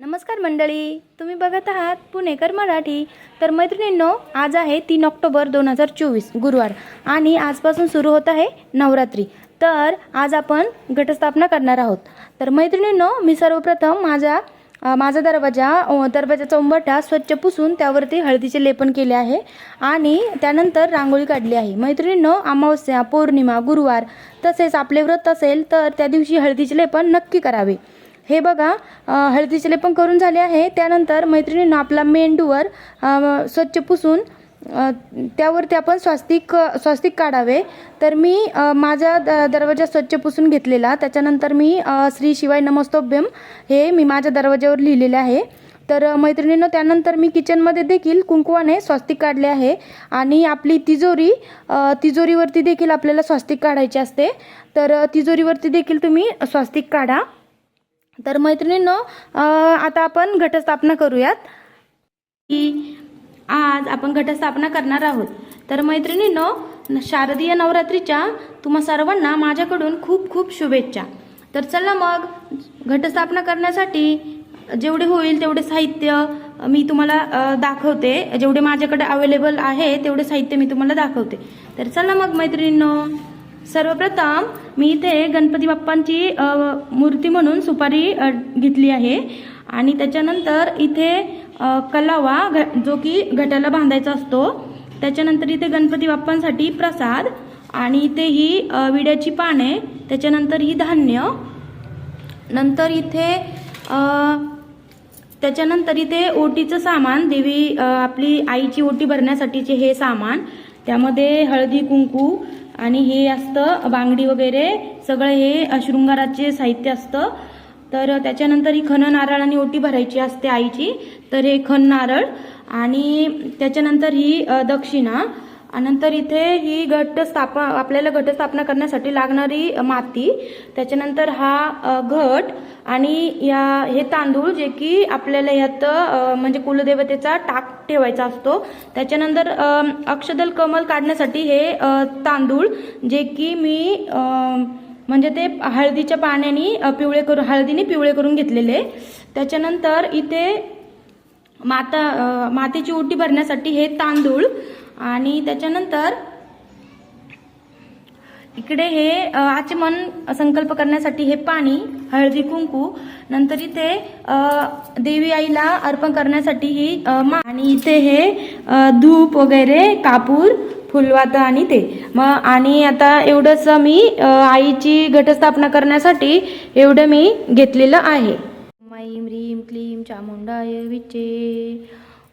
नमस्कार मंडळी तुम्ही बघत आहात पुणेकर मराठी. तर मैत्रिणींनो आज आहे तीन ऑक्टोबर दोन हजार चोवीस गुरुवार आणि आजपासून सुरू होत आहे नवरात्री. तर आज आपण घटस्थापना करणार आहोत. तर मैत्रिणींनो मी सर्वप्रथम माझ्या माझा दरवाजा दरवाजाचा उंबरठा स्वच्छ पुसून त्यावरती हळदीचे लेपन केले आहे आणि त्यानंतर रांगोळी काढली आहे. मैत्रिणींनो अमावस्या पौर्णिमा गुरुवार तसेच आपले व्रत असेल तर त्या दिवशी हळदीचे लेपन नक्की करावे. हे बघा अ, हळदीचे लेपन करून झाले आहे. त्यानंतर मैत्रिणीनं आपला मेंदूवर स्वच्छ पुसून त्यावरती आपण स्वास्तिक स्वास्तिक काढावे. तर मी माझा द दरवाजा स्वच्छ पुसून घेतलेला. त्याच्यानंतर मी श्री शिवाय नमस्तोभ्यम हे मी माझ्या दरवाज्यावर लिहिलेले आहे. तर मैत्रिणीनं त्यानंतर मी किचनमध्ये देखील कुंकवाने स्वास्तिक काढले आहे. आणि आपली तिजोरी तिजोरीवरती देखील आपल्याला स्वास्तिक काढायचे असते. तर तिजोरीवरती देखील तुम्ही स्वास्तिक काढा. तर मैत्रिणींनो आता आपण घटस्थापना करूयात. की आज आपण घटस्थापना करणार आहोत. तर मैत्रिणींनो शारदीय नवरात्रीच्या तुम्हा सर्वांना माझ्याकडून खूप खूप शुभेच्छा. तर चला मग घटस्थापना करण्यासाठी जेवढे होईल तेवढे साहित्य मी तुम्हाला दाखवते. जेवढे माझ्याकडे अवेलेबल आहे तेवढे साहित्य मी तुम्हाला दाखवते. तर चला मग मैत्रिणींनो. सर्वप्रथम मी इथे गणपती बाप्पांची मूर्ती म्हणून सुपारी घेतली आहे. आणि त्याच्यानंतर इथे कलावा घ जो की घटाला बांधायचा असतो. त्याच्यानंतर इथे गणपती बाप्पांसाठी प्रसाद आणि इथे ही विड्याची पाने त्याच्यानंतर ही धान्य नंतर इथे त्याच्यानंतर इथे ओटीचं सामान देवी आपली आईची ओटी भरण्यासाठीचे हे सामान त्यामध्ये हळदी कुंकू आणि हे असतं बांगडी वगैरे सगळं हे शृंगाराचे साहित्य असतं. तर त्याच्यानंतर ही खण नारळ आणि ओटी भरायची असते आईची. तर हे खण नारळ आणि त्याच्यानंतर ही दक्षिणा. नंतर इथे ही घटस्थापना आपल्याला घटस्थापना करण्यासाठी लागणारी माती त्याच्यानंतर हा घट आणि या हे तांदूळ जे की आपल्याला यात म्हणजे कुलदेवतेचा टाक ठेवायचा असतो. त्याच्यानंतर अक्षदल कमल काढण्यासाठी हे तांदूळ जे की मी म्हणजे ते हळदीच्या पाण्याने पिवळे करून हळदीने पिवळे करून घेतलेले. त्याच्यानंतर इथे माता मातीची उटी ओटी भरण्यासाठी हे तांदूळ आणि त्याच्यानंतर इकडे हे आचमन संकल्प करण्यासाठी हे पाणी हळदी कुंकू नंतर इथे देवी आईला अर्पण करण्यासाठी ही मा आणि इथे हे धूप वगैरे कापूर फुलवाता आणि ते. मग आणि आता एवढंच मी आईची घटस्थापना करण्यासाठी एवढं मी घेतलेलं आहे. ऐं रीम क्लीम चामुंडाय विचे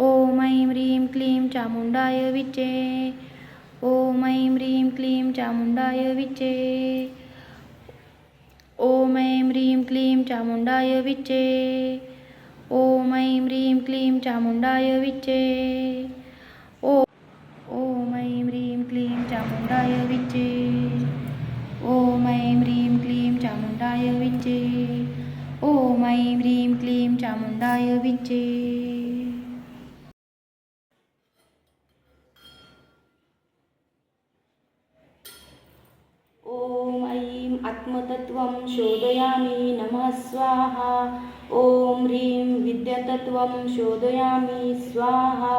ॐ ऐं ह्रीं क्लीं चामुण्डाय विचे। ॐ ऐं ह्रीं क्लीं चामुण्डाय विचे। ॐ ऐं ह्रीं क्लीं चामुण्डाय विचे। ॐ ऐं ह्रीं क्लीं चामुण्डाय विचे। ॐ ॐ ऐं ह्रीं क्लीं चामुण्डाय विचे। ॐ ऐं ह्रीं क्लीं चामुण्डाय विचे। ॐ ऐं ह्रीं क्लीं चामुण्डाय विचे। ॐ ऐं आत्मतत्त्वं शोधयामि नमः स्वाहा। ॐ ह्रीं विद्यातत्त्वं शोधयामि स्वाहा।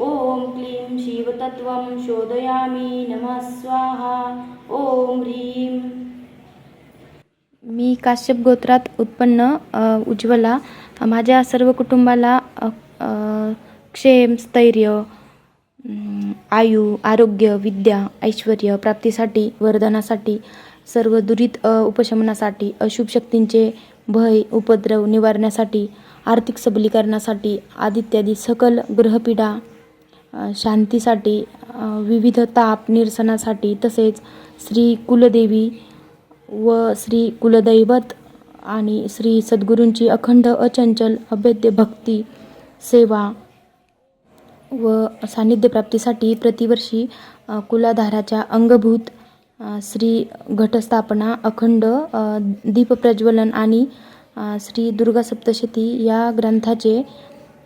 ॐ क्लीं शिवतत्त्वं शोधयामि नमः स्वाहा। ॐ ह्रीं। मी काश्यप गोत्रात उत्पन्न उज्ज्वला. माझ्या सर्व कुटुंबाला क्षेम स्थैर्य आयु आरोग्य विद्या ऐश्वर प्राप्तीसाठी वरदानासाठी सर्व दुरीत उपशमनासाठी अशुभ शक्तींचे भय उपद्रव निवारण्यासाठी आर्थिक सबलीकरणासाठी आदित्यादी सकल ग्रहपीडा शांतीसाठी विविध ताप निरसनासाठी तसेच श्री कुलदेवी व श्री कुलदैवत आणि श्री सद्गुरूंची अखंड अचंचल अभेद्य भक्ती सेवा व सान्निध्यप्राप्तीसाठी प्रतिवर्षी कुलाधाराच्या अंगभूत श्री घटस्थापना अखंड दीपप्रज्वलन आणि श्री दुर्गा सप्तशती या ग्रंथाचे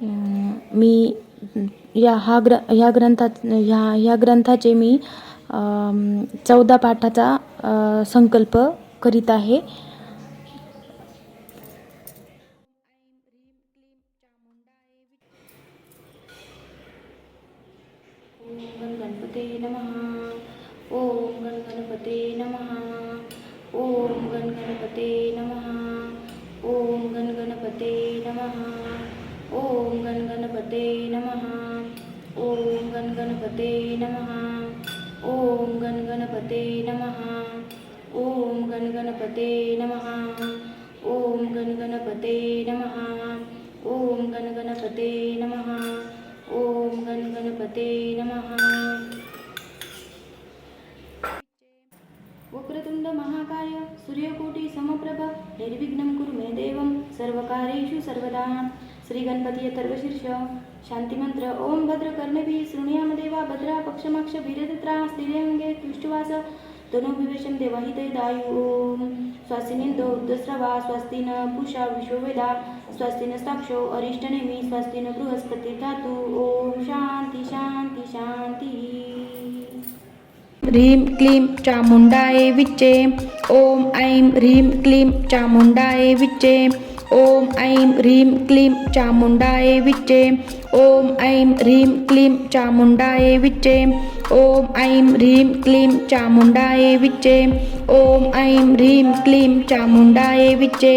मी या हा ग्र ह्या ग्रंथात ह्या ह्या ग्रंथाचे मी चौदा पाठाचा संकल्प करीत आहे. ओम गणपते नमः ओम गण गणपते नमः ओम गण गणपते नमः ओम गण गणपते नमः ओम गण गणपते नमः ओम गण गणपते नमः ओम गण गणपते नमः ओम गण गणपते नमः ओम गण गणपते नमः ओम गण गणपते नमः। ओम गण गणपते नमः। वक्रतुंड महाकाय सूर्यकोटी समप्रभ निर्विघ्नं कुरु मे देवं सर्वकार्येषु सर्वदा। श्री गणपती अथर्वशीर्ष शांतिमंत्र ओम भद्र कर्णभिः शृणुयाम देवा भद्रा पक्षमाक्ष वीरदत्रा स्त्रियंगे तुष्टवास तनुभिवेशं देवाहिते दायु। ओम स्वासिनिंदो उद्दस्रवा स्वस्तिन पूषा विश्ववेदा। स्वस्तिन साक्षो अरिष्टनेमी स्वस्तिन बृहस्पती धातू। ओम शांती शांती शांती ह्रीं क्लीं चामुण्डाय विच्चे ॐ ऐं ह्रीं क्लीं चामुण्डाय विच्चे ॐ ऐं ह्रीं क्लीं चामुण्डाय विच्चे ॐ ऐं ह्रीं क्लीं चामुण्डाय विच्चे ॐ ऐं ह्रीं क्लीं चामुण्डाय विच्चे ॐ ऐं ह्रीं क्लीं चामुण्डाय विच्चे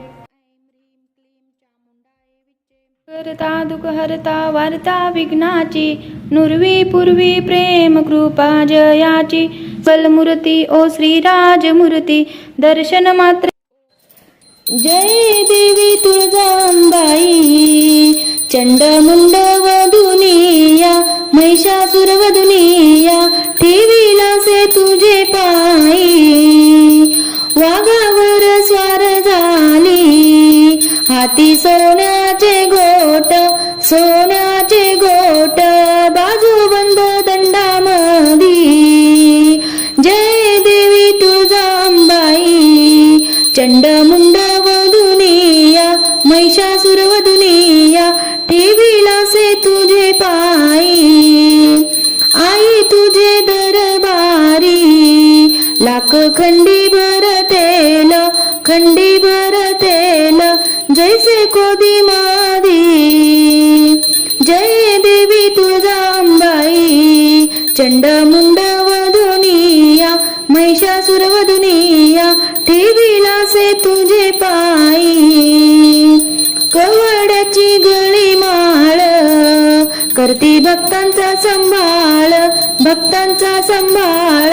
करता दुख हरता वार्ता विघ्नाची. नुर्वी पूर्वी प्रेम कृपा जयाची. बलमूर्ती ओ श्रीराजमूर्ती दर्शन मात्र. जय देवी तुळजांबाई चंडमुंड वधुनिया महिषासुर वधुनिया ठेवीला से तुझे पायी. वाघावर स्वार झाली हाती सोन्या खंडी भरतेल जैसे कोदी मादी जय देवी तुळजांबाई चंडमुंड वधुनिया महिषासुर वधुनिया ठेवीला से तुझे पायी कवड्याची गळी माळ करती भक्तांचा संभाळ भक्तांचा संभाळ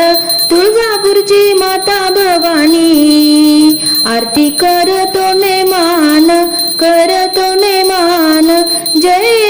तुळजापूरची माता भवानी. आरती करतो ने मान करतो ने मान जय